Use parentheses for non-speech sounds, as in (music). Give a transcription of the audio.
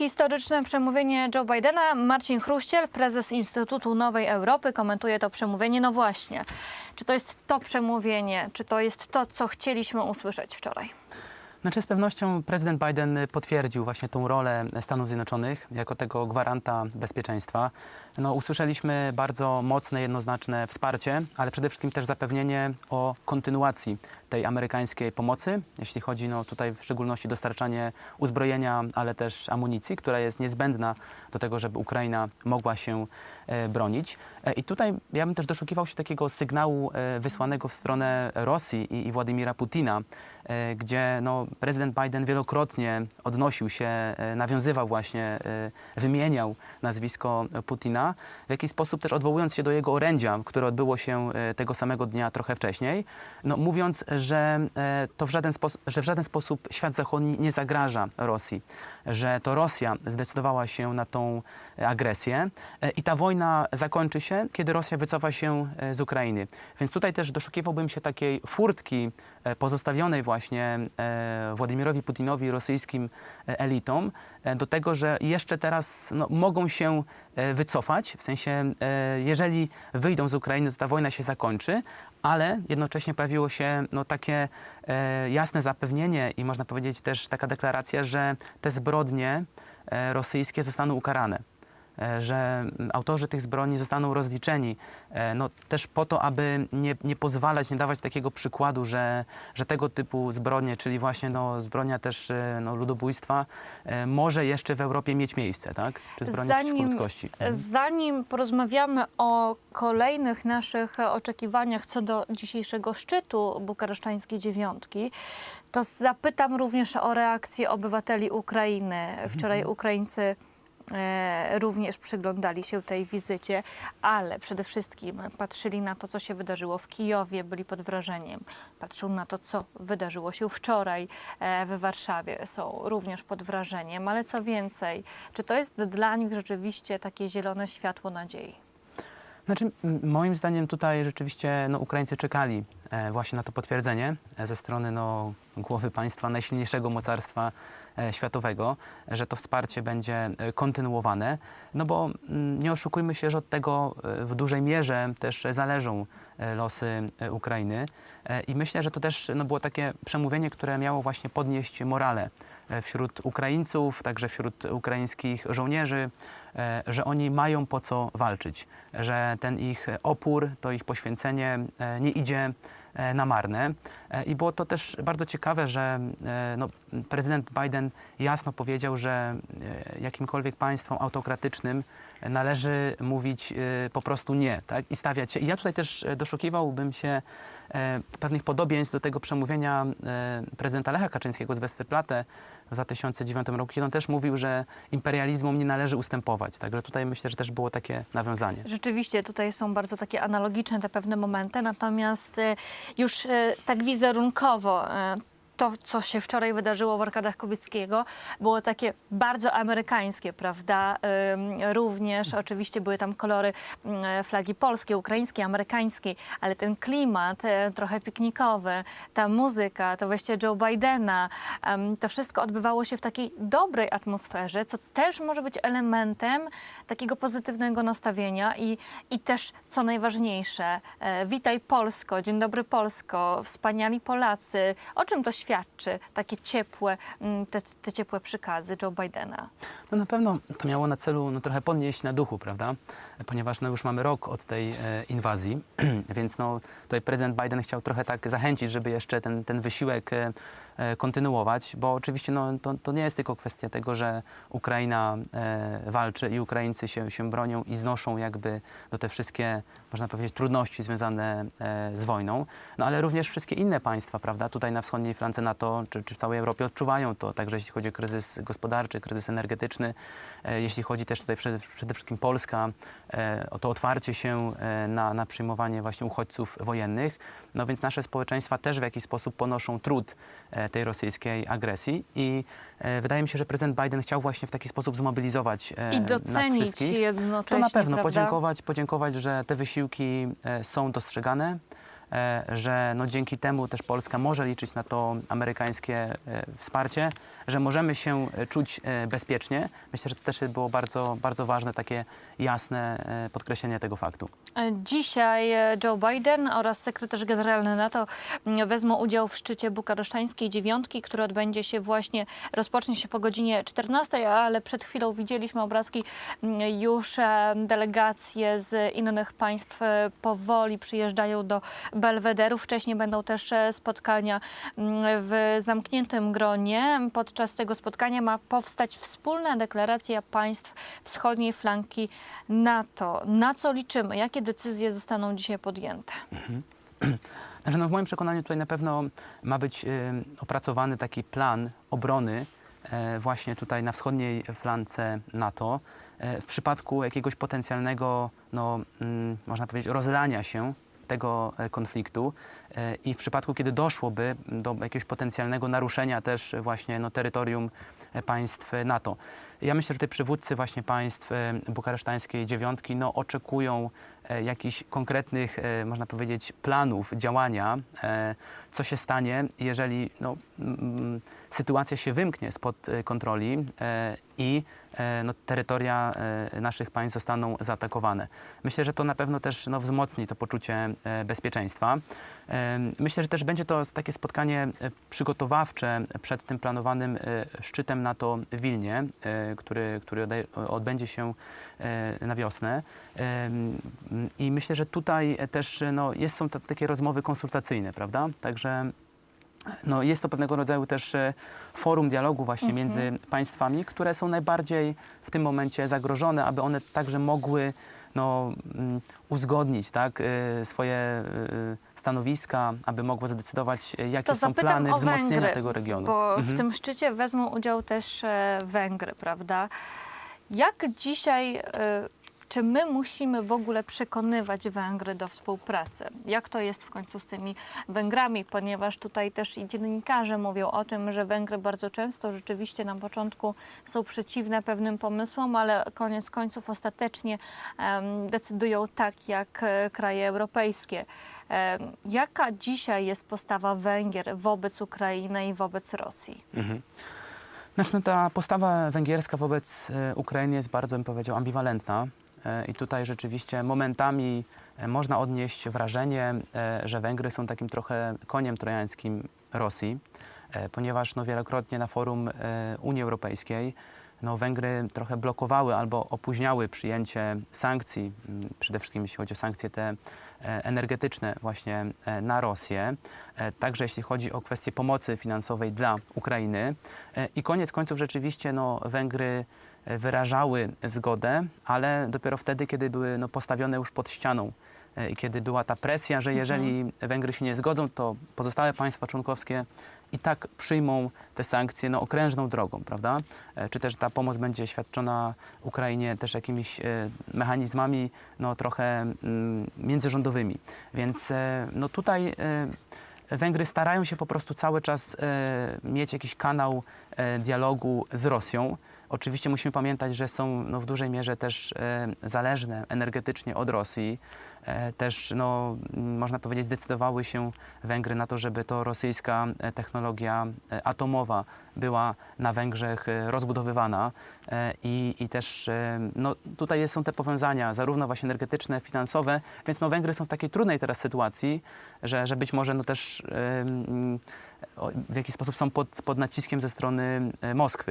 historyczne przemówienie Joe Bidena. Marcin Chruściel, prezes Instytutu Nowej Europy, komentuje to przemówienie. No właśnie, czy to jest to przemówienie, czy to jest to, co chcieliśmy usłyszeć wczoraj? Znaczy z pewnością prezydent Biden potwierdził właśnie tą rolę Stanów Zjednoczonych jako tego gwaranta bezpieczeństwa. No, usłyszeliśmy bardzo mocne, jednoznaczne wsparcie, ale przede wszystkim też zapewnienie o kontynuacji tej amerykańskiej pomocy, jeśli chodzi no, tutaj w szczególności dostarczanie uzbrojenia, ale też amunicji, która jest niezbędna do tego, żeby Ukraina mogła się bronić. E, I tutaj ja bym też doszukiwał się takiego sygnału e, wysłanego w stronę Rosji i, Władimira Putina, e, gdzie no, prezydent Biden wielokrotnie odnosił się, e, nawiązywał właśnie, e, wymieniał nazwisko Putina, w jakiś sposób też odwołując się do jego orędzia, które odbyło się e, tego samego dnia trochę wcześniej, no, mówiąc, że, e, to w żaden że w żaden sposób świat zachodni nie zagraża Rosji, że to Rosja zdecydowała się na tą e, agresję e, i ta wojna zakończy się, kiedy Rosja wycofa się e, z Ukrainy. Więc tutaj też doszukiwałbym się takiej furtki e, pozostawionej właśnie e, Władimirowi Putinowi rosyjskim elitom do tego, że jeszcze teraz no, mogą się wycofać, w sensie jeżeli wyjdą z Ukrainy, to ta wojna się zakończy, ale jednocześnie pojawiło się no, takie jasne zapewnienie i można powiedzieć też taka deklaracja, że te zbrodnie rosyjskie zostaną ukarane że mm, autorzy tych zbrodni zostaną rozliczeni. E, No, też po to, aby nie, nie pozwalać, nie dawać takiego przykładu, że, że tego typu zbrodnie, czyli właśnie no, zbrodnia też e, no, ludobójstwa, e, może jeszcze w Europie mieć miejsce, tak? Czy zbrodnia Zanim- ludzkości. Mhm. Zanim porozmawiamy o kolejnych naszych oczekiwaniach co do dzisiejszego szczytu bukaresztańskiej dziewiątki, to zapytam również o reakcję obywateli Ukrainy. Wczoraj Ukraińcy e, również przyglądali się tej wizycie, ale przede wszystkim patrzyli na to, co się wydarzyło w Kijowie, byli pod wrażeniem. Patrzą na to, co wydarzyło się wczoraj e, w Warszawie, są również pod wrażeniem, ale co więcej, czy to jest dla nich rzeczywiście takie zielone światło nadziei? Znaczy, moim zdaniem tutaj rzeczywiście no, Ukraińcy czekali e, właśnie na to potwierdzenie e, ze strony no, głowy państwa najsilniejszego mocarstwa e, światowego, że to wsparcie będzie e, kontynuowane. No bo m, nie oszukujmy się, że od tego e, w dużej mierze też zależą e, losy e, Ukrainy. E, I myślę, że to też no, było takie przemówienie, które miało właśnie podnieść morale e, wśród Ukraińców, także wśród ukraińskich żołnierzy, e, że oni mają po co walczyć, że ten ich opór, to ich poświęcenie e, nie idzie e, na marne. E, I było to też bardzo ciekawe, że e, no, prezydent Biden jasno powiedział, że e, jakimkolwiek państwom autokratycznym należy mówić po prostu nie tak? i stawiać się. I ja tutaj też doszukiwałbym się pewnych podobieństw do tego przemówienia prezydenta Lecha Kaczyńskiego z Westerplatte w 2009 roku, kiedy on też mówił, że imperializmom nie należy ustępować. Także tutaj myślę, że też było takie nawiązanie. Rzeczywiście tutaj są bardzo takie analogiczne te pewne momenty, natomiast już tak wizerunkowo e, to, co się wczoraj wydarzyło w Arkadach Kubieckiego, było takie bardzo amerykańskie, prawda? Również oczywiście były tam kolory mm, flagi polskiej, ukraińskiej, amerykańskiej, ale ten klimat e, trochę piknikowy, ta muzyka, to wejście Joe Bidena, to wszystko odbywało się w takiej dobrej atmosferze, co też może być elementem takiego pozytywnego nastawienia i, i też, co najważniejsze, e, witaj Polsko, dzień dobry Polsko, wspaniali Polacy. O czym to świadczy, takie ciepłe, mm, te, te ciepłe przykazy Joe Bidena? No na pewno to miało na celu no, trochę podnieść na duchu, prawda? Ponieważ no, już mamy rok od tej e, inwazji, (clears throat) więc no, tutaj prezydent Biden chciał trochę tak zachęcić, żeby jeszcze ten, ten wysiłek e, kontynuować, bo oczywiście no, to, to nie jest tylko kwestia tego, że Ukraina e, walczy i Ukraińcy się, się bronią i znoszą jakby do te wszystkie, można powiedzieć, trudności związane e, z wojną, no ale również wszystkie inne państwa, prawda, tutaj na wschodniej flance NATO czy, czy w całej Europie odczuwają to, także jeśli chodzi o kryzys gospodarczy, kryzys energetyczny, e, jeśli chodzi też tutaj przede, przede wszystkim Polska, e, o to otwarcie się e, na, na przyjmowanie właśnie uchodźców wojennych, no więc nasze społeczeństwa też w jakiś sposób ponoszą trud e, tej rosyjskiej agresji i e, wydaje mi się, że prezydent Biden chciał właśnie w taki sposób zmobilizować e, I nas docenić wszystkich. jednocześnie, To na pewno prawda? podziękować, podziękować, że te wysiłki są dostrzegane, że no dzięki temu też Polska może liczyć na to amerykańskie wsparcie, że możemy się czuć bezpiecznie. Myślę, że to też było bardzo, bardzo ważne, takie jasne podkreślenie tego faktu. E, Dzisiaj e, Joe Biden oraz sekretarz generalny NATO wezmą udział w szczycie bukaresztańskiej dziewiątki, który odbędzie się właśnie, rozpocznie się po godzinie 14, ale przed chwilą widzieliśmy obrazki, już e, delegacje z innych państw powoli przyjeżdżają do Belwederu. Wcześniej będą też spotkania w zamkniętym gronie. Podczas tego spotkania ma powstać wspólna deklaracja państw wschodniej flanki NATO. Na co liczymy? Jakie decyzje zostaną dzisiaj podjęte? (clears throat) Znaczy, no w moim przekonaniu tutaj na pewno ma być y, opracowany taki plan obrony e, właśnie tutaj na wschodniej flance NATO. E, w przypadku jakiegoś potencjalnego, no, mm, można powiedzieć, rozlania się tego e, konfliktu i w przypadku, kiedy doszłoby do jakiegoś potencjalnego naruszenia też właśnie no, terytorium państw NATO. Ja myślę, że tutaj przywódcy właśnie państw e, bukaresztańskiej dziewiątki no, oczekują e, jakichś konkretnych, e, można powiedzieć, planów działania, co się stanie, jeżeli no, sytuacja się wymknie spod kontroli i no, terytoria naszych państw zostaną zaatakowane. Myślę, że to na pewno też no, wzmocni to poczucie bezpieczeństwa. Myślę, że też będzie to takie spotkanie przygotowawcze przed tym planowanym szczytem NATO w Wilnie, który, który odbędzie się e, na wiosnę. I myślę, że tutaj też no, jest, są takie rozmowy konsultacyjne, prawda? Także no, jest to pewnego rodzaju też e, forum dialogu właśnie między państwami, które są najbardziej w tym momencie zagrożone, aby one także mogły no, mm, uzgodnić tak, e, swoje stanowiska, aby mogły zadecydować, e, jakie To są zapytam plany o wzmocnienia Węgry, tego regionu. Bo w Mhm. tym szczycie wezmą udział też e, Węgry, prawda? Jak dzisiaj, e, czy my musimy w ogóle przekonywać Węgry do współpracy? Jak to jest w końcu z tymi Węgrami? Ponieważ tutaj też i dziennikarze mówią o tym, że Węgry bardzo często rzeczywiście na początku są przeciwne pewnym pomysłom, ale koniec końców ostatecznie em, decydują tak jak e, kraje europejskie. Jaka dzisiaj jest postawa Węgier wobec Ukrainy i wobec Rosji? Mhm. Znaczy, no, ta postawa węgierska wobec e, Ukrainy jest bardzo, bym powiedział, ambiwalentna. E, I tutaj rzeczywiście momentami e, można odnieść wrażenie, e, że Węgry są takim trochę koniem trojańskim Rosji, ponieważ no, wielokrotnie na forum Unii Europejskiej no, Węgry trochę blokowały albo opóźniały przyjęcie sankcji, przede wszystkim jeśli chodzi o sankcje te energetyczne właśnie na Rosję, także jeśli chodzi o kwestię pomocy finansowej dla Ukrainy. I koniec końców rzeczywiście no, Węgry wyrażały zgodę, ale dopiero wtedy, kiedy były no, postawione już pod ścianą e, i kiedy była ta presja, że jeżeli Węgry się nie zgodzą, to pozostałe państwa członkowskie i tak przyjmą te sankcje no, okrężną drogą, prawda? E, Czy też ta pomoc będzie świadczona Ukrainie też jakimiś e, mechanizmami no, trochę mm, międzyrządowymi. Więc e, no, tutaj e, Węgry starają się po prostu cały czas e, mieć jakiś kanał e, dialogu z Rosją. Oczywiście musimy pamiętać, że są no, w dużej mierze też e, zależne energetycznie od Rosji. E, też, no, można powiedzieć, zdecydowały się Węgry na to, żeby to rosyjska e, technologia e, atomowa była na Węgrzech rozbudowywana. I, i też no, tutaj są te powiązania, zarówno właśnie energetyczne, finansowe, więc no, Węgry są w takiej trudnej teraz sytuacji, że, że być może no, też w jakiś sposób są pod, pod naciskiem ze strony Moskwy.